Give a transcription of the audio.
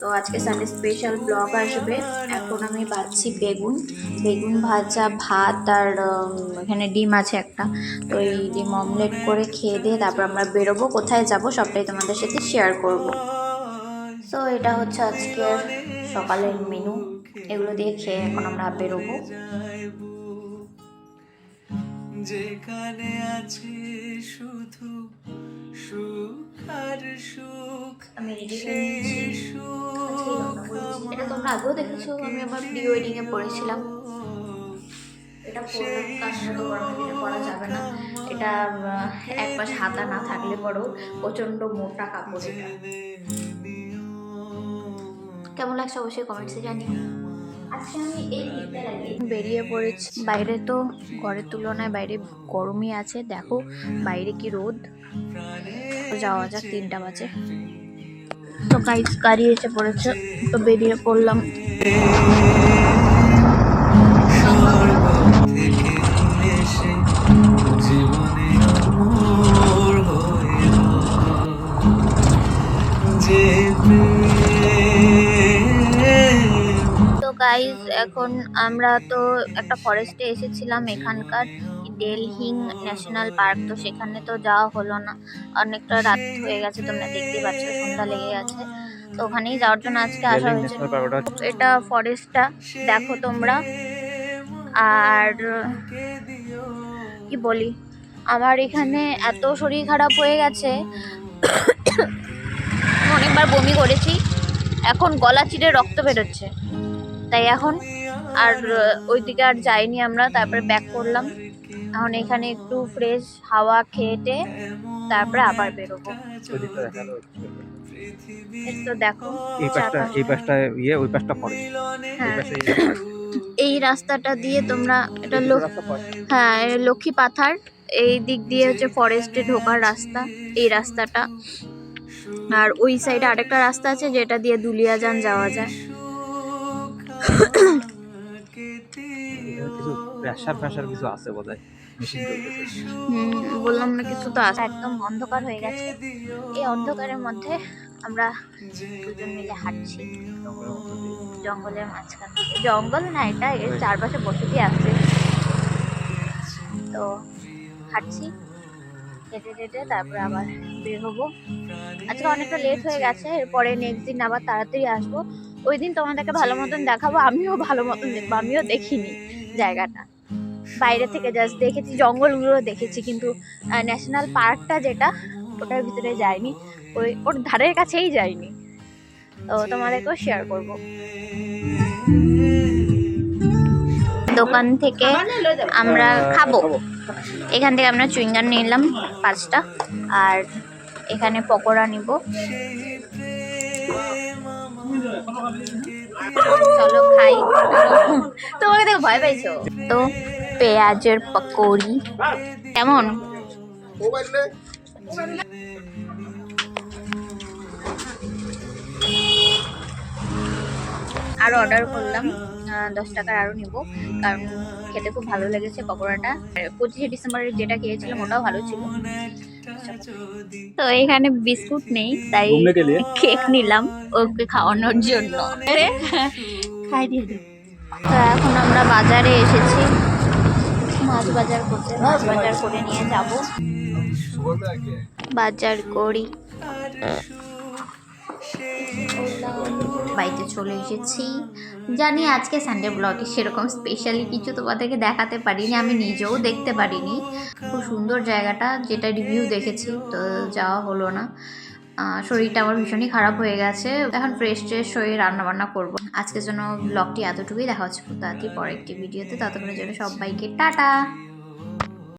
তো আজকে Sunday special blog আসবে। এখন আমি ভাজছি বেগুন। বেগুন ভাজা ভাত আর এখানে ডিম আছে একটা। তো এই ডিম অমলেট করে খেয়ে দিয়ে তারপর আমরা বেরোবো। কোথায় যাব সবটাই তোমাদের সাথে শেয়ার করব। তো এটা হচ্ছে আজকের সকালের মেনু এগুলো দিয়ে খেয়ে এখন আমরা বেরোবো। যেখানে আছে শুধু সুখ আর সুখ আমি রেডি আগেও দেখেছ, আমি আমার প্রি ওয়েডিং এ পড়েছিলাম। এটা পরলাম কার সাথে যাবে না। এটা এক পাশ হাতা না থাকলে পরেও প্রচণ্ড মোটা কাপড় এটা। কেমন লাগছে অবশ্যই কমেন্টসে জানিও। বেরিয়ে পড়েছি। বাইরে তো ঘরের তুলনায় বাইরে গরমই আছে। দেখো বাইরে কি রোদ। যাওয়া যাক, তিনটা বাজে। তো গাইস গাড়ি এসে পড়েছে, তো বেরিয়ে পড়লাম। তো গাইস এখন আমরা তো একটা ফরেস্টে এসেছিলাম এখানকার। ডেলহিং ন্যাশনাল পার্ক তো সেখানে তো যাওয়া হলো না। অনেকটা রাত হয়ে গেছে তোমরা দেখতে পাচ্ছ সন্ধ্যা লেগে গেছে। তো ওখানেই যাওয়ার জন্য আজকে আসা হয়েছে। এটা ফরেস্টটা দেখো তোমরা। আর কি বলি আমার এখানে এত শরীর খারাপ হয়ে গেছে। অনেকবার বমি করেছি এখন গলা চিরে রক্ত বেরোচ্ছে। তাই এখন আর ওইদিকে আর যাইনি আমরা তারপরে ব্যাক করলাম। এখন এখানে একটু ফ্রেশ হাওয়া খেয়েটে তারপরে আবার বেরোবো। তো দেখো এই পাশটা এই পাশটা ইয়ে ওই পাশটা পড়ে এই হ্যাঁ এই রাস্তাটা দিয়ে তোমরা এটা হ্যাঁ লক্ষ্মী পাথার এই দিক দিয়ে হচ্ছে ফরেস্টে ঢোকার রাস্তা এই রাস্তাটা। আর ওই সাইডে আরেকটা রাস্তা আছে যেটা দিয়ে দুলিয়াজান যাওয়া যায়। কিছু প্রেশার ফ্রেশার কিছু আছে বোধহয়? মেশিন বললাম না কিছু তো আছে। একদম অন্ধকার হয়ে গেছে। এই অন্ধকারের মধ্যে আমরা দুজন মিলে হাঁটছি। জঙ্গলের মাঝখান জঙ্গল না এটা, এর চারপাশে বসতি আছে। তো হাঁটছি। হেঁটে হেঁটে তারপরে আবার বের হব। আজকে অনেকটা লেট হয়ে গেছে। এরপরে নেক্সট দিন আবার তাড়াতাড়ি আসব। ওই দিন তোমাদেরকে ভালো মতন দেখাবো। আমিও ভালো মতন দেখব। আমিও দেখিনি। জায়গাটা। বাইরে থেকে জাস্ট দেখেছি, জঙ্গলগুলো দেখেছি, কিন্তু ন্যাশনাল পার্কটা যেটা, ওটার ভিতরে যাইনি। ওই, ওর ধারের কাছেই যাইনি। তো তোমাদেরকেও শেয়ার করব। দোকান থেকে আমরা খাব। এখান থেকে আমরা চুইংগাম নিলাম পাঁচটা, আর এখানে পকোড়া নিব। চলো খাই। ভয় পাইছো? তো পেঁয়াজের পকোড়ি। কেমন? আরও অর্ডার করলাম। দশ টাকার আরও নিব কারণ খেতে খুব ভালো লেগেছে পকোড়াটা। পঁচিশে ডিসেম্বরের যেটা খেয়েছিলাম ওটাও ভালো ছিল। তো এখানে বিস্কুট নেই তাই ঘুমনে কে লিয়ে? কেক নিলাম ওকে খাওয়ানোর জন্য। খাই দিয়ে দিই। তো এখন আমরা বাজারে এসেছি। মাছ বাজার করতে, মাছ বাজার করে নিয়ে যাব। বাজার করি। বাড়িতে চলে এসেছি। জানি আজকে সানডে ব্লগে সেরকম স্পেশালি কিছু তোমাদেরকে দেখাতে পারিনি, আমি নিজেও দেখতে পারিনি। খুব সুন্দর জায়গাটা, যেটা রিভিউ দেখেছি, তো যাওয়া হলো না। শরীরটা আমার ভীষণই খারাপ হয়ে গেছে। এখন ফ্রেশ ট্রেশ রান্না বান্না করব। আজকের জন্য ব্লগটি এতটুকুই। দেখা হচ্ছে তাতে পরে একটি ভিডিওতে ততক্ষণের জন্য সবাইকে টাটা!